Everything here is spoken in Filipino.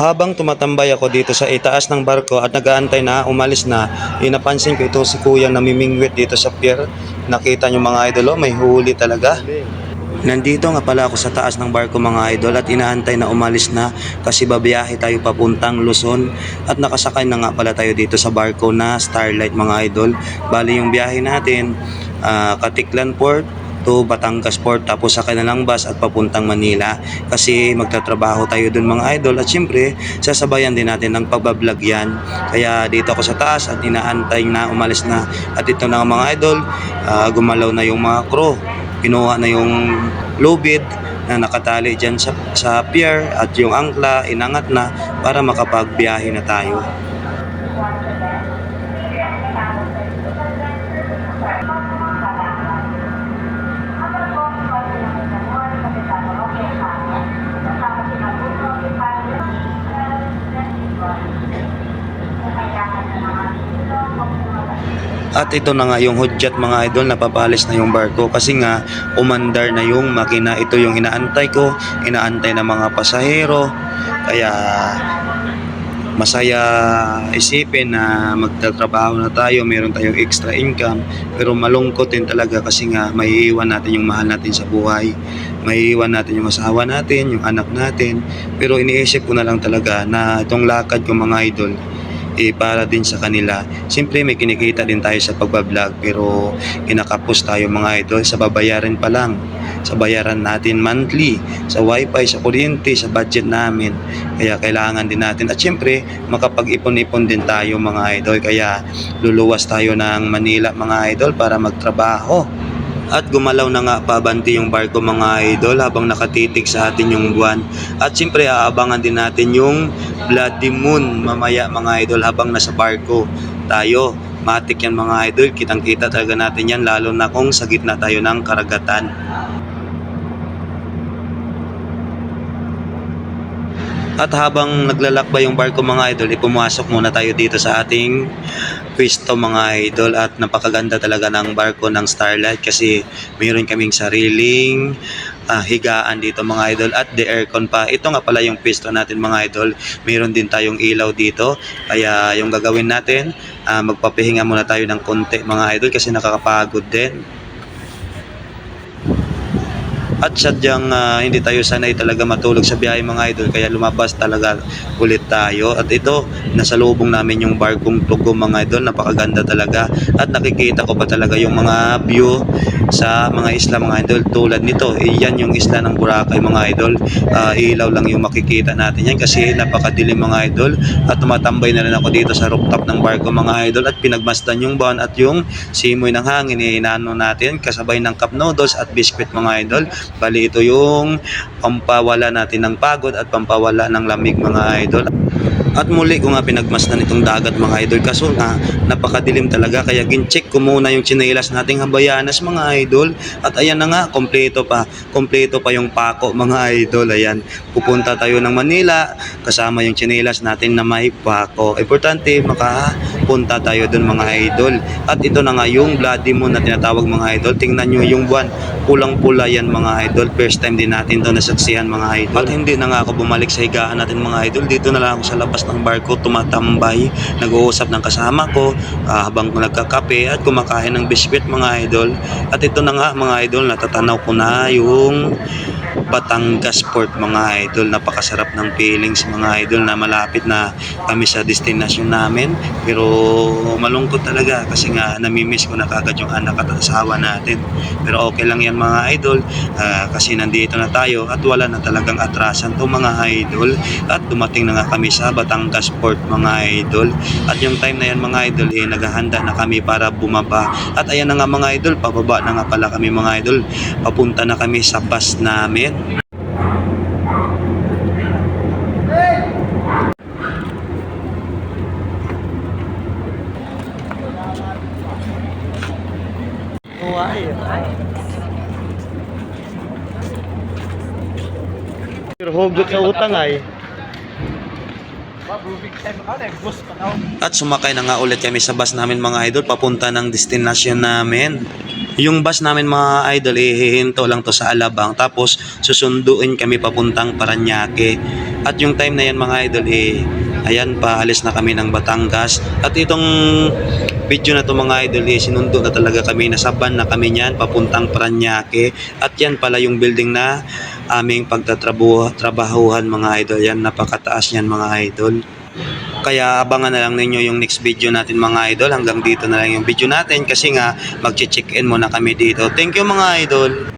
Habang tumatambay ako dito sa itaas ng barko at nagaantay na umalis na, inapansin ko ito si kuya namimingwit dito sa pier. Nakita nyo mga idol, oh, may huli talaga. Nandito nga pala ako sa taas ng barko mga idol at inaantay na umalis na kasi babiyahe tayo papuntang Luzon at nakasakay na nga pala tayo dito sa barko na Starlight mga idol. Bali yung biyahe natin, ah, Katiklan Port to Batangas Port tapos sakay na ng bus at papuntang Manila. Kasi magtatrabaho tayo dun mga idol. At syempre sasabayan din natin ng pagbablog yan. Kaya dito ako sa taas at inaantay na umalis na. At ito na mga idol ah, gumalaw na yung mga crew. Kinuha na yung lubid na nakatali dyan sa, sa pier at yung angkla inangat na para makapagbiyahe na tayo. At ito na nga yung hudyat mga idol, napapalis na yung barko kasi nga umandar na yung makina. Ito yung inaantay ko, inaantay ng mga pasahero. Kaya masaya isipin na magtatrabaho na tayo, meron tayong extra income. Pero malungkot din talaga kasi nga may iwan natin yung mahal natin sa buhay. May iwan natin yung asawa natin, yung anak natin. Pero iniisip ko na lang talaga na itong lakad ko mga idol, eh, para din sa kanila. Siyempre may kinikita din tayo sa pagbablog pero kinakapos tayo mga idol sa babayaran pa lang. Sa bayaran natin monthly, sa wifi, sa kuryente, sa budget namin. Kaya kailangan din natin. At siyempre makapag-ipon-ipon din tayo mga idol. Kaya luluwas tayo ng Manila mga idol para magtrabaho. At gumalaw na nga pabanti yung barko mga idol habang nakatitig sa atin yung buwan. At siyempre aabangan din natin yung bloody moon mamaya mga idol habang nasa barko tayo. Matik yan mga idol, kitang kita talaga natin yan lalo na kung sa gitna tayo ng karagatan. At habang naglalakbay yung barko mga idol, ipumasok muna tayo dito sa ating pwesto mga idol at napakaganda talaga ng barko ng Starlight kasi mayroon kaming sariling ah, higaan dito mga idol at the aircon pa. Ito nga pala yung pwesto natin mga idol. Mayroon din tayong ilaw dito. Kaya yung gagawin natin, ah, magpapahinga muna tayo ng konti mga idol kasi nakakapagod din. At sadyang ah, hindi tayo sanay talaga matulog sa biyahe mga idol kaya lumabas talaga ulit tayo. At ito, nasa lubong namin yung barkong tugo mga idol, napakaganda talaga. At nakikita ko pa talaga yung mga view sa mga isla mga idol tulad nito. Eh, yan yung isla ng Boracay mga idol. Ah, ilaw lang yung makikita natin yan kasi napakadilim mga idol. At tumatambay na rin ako dito sa rooftop ng barko mga idol at pinagmasdan yung buwan at yung simoy ng hangin eh, inaano natin kasabay ng cup noodles at biscuit mga idol. Bali ito yung pampawala natin ng pagod at pampawala ng lamig mga idol. At muli ko nga pinagmasdan itong dagat mga idol. Kaso nga napakadilim talaga. Kaya gincheck ko muna yung tsinelas nating habayanas mga idol. At ayan na nga kompleto pa. Kompleto pa yung pako mga idol. Ayan pupunta tayo ng Manila. Kasama yung tsinelas natin na may pako. Importante makapunta tayo dun mga idol. At ito na nga yung bloody moon na tinatawag mga idol. Tingnan nyo yung buwan. Pulang pula yan mga idol. First time din natin to nasaksihan mga idol. At hindi na nga ako bumalik sa higaan natin mga idol. Dito na lang ako sa labas ng barko tumatambay. Nag-uusap ng kasama ko ah, habang nagkakape at kumakain ng biscuit mga idol. At ito na nga mga idol natatanaw ko na yung Batangas Port mga idol. Napakasarap ng feelings mga idol na malapit na kami sa destination namin. Pero malungkot talaga kasi nga namimiss ko na kagad yung anak at asawa natin. Pero okay lang yan mga idol. Ah, kasi nandito na tayo at wala na talagang atrasan to mga idol. At dumating na nga kami sa Batangas Port mga idol. At yung time na yan mga idol eh naghahanda na kami para bumaba. At ayan na nga mga idol pababa na nga pala kami mga idol. Papunta na kami sa bus namin Hugot sa utang ay. At sumakay na nga ulit kami sa bus namin mga idol papunta ng destination namin. Yung bus namin mga idol, eh, hihinto lang to sa Alabang tapos susunduin kami papuntang Paranaque. At yung time na yan mga idol, eh, ayan pa, alis na kami ng Batangas. At itong video na to mga idol, eh, sinundo na talaga kami, nasaban na kami niyan papuntang Paranaque. At yan pala yung building na aming pagtatrabahuhan mga idol. Yan, napakataas yan mga idol. Kaya abangan na lang ninyo yung next video natin mga idol. Hanggang dito na lang yung video natin kasi nga mag-check in muna kami dito. Thank you mga idol.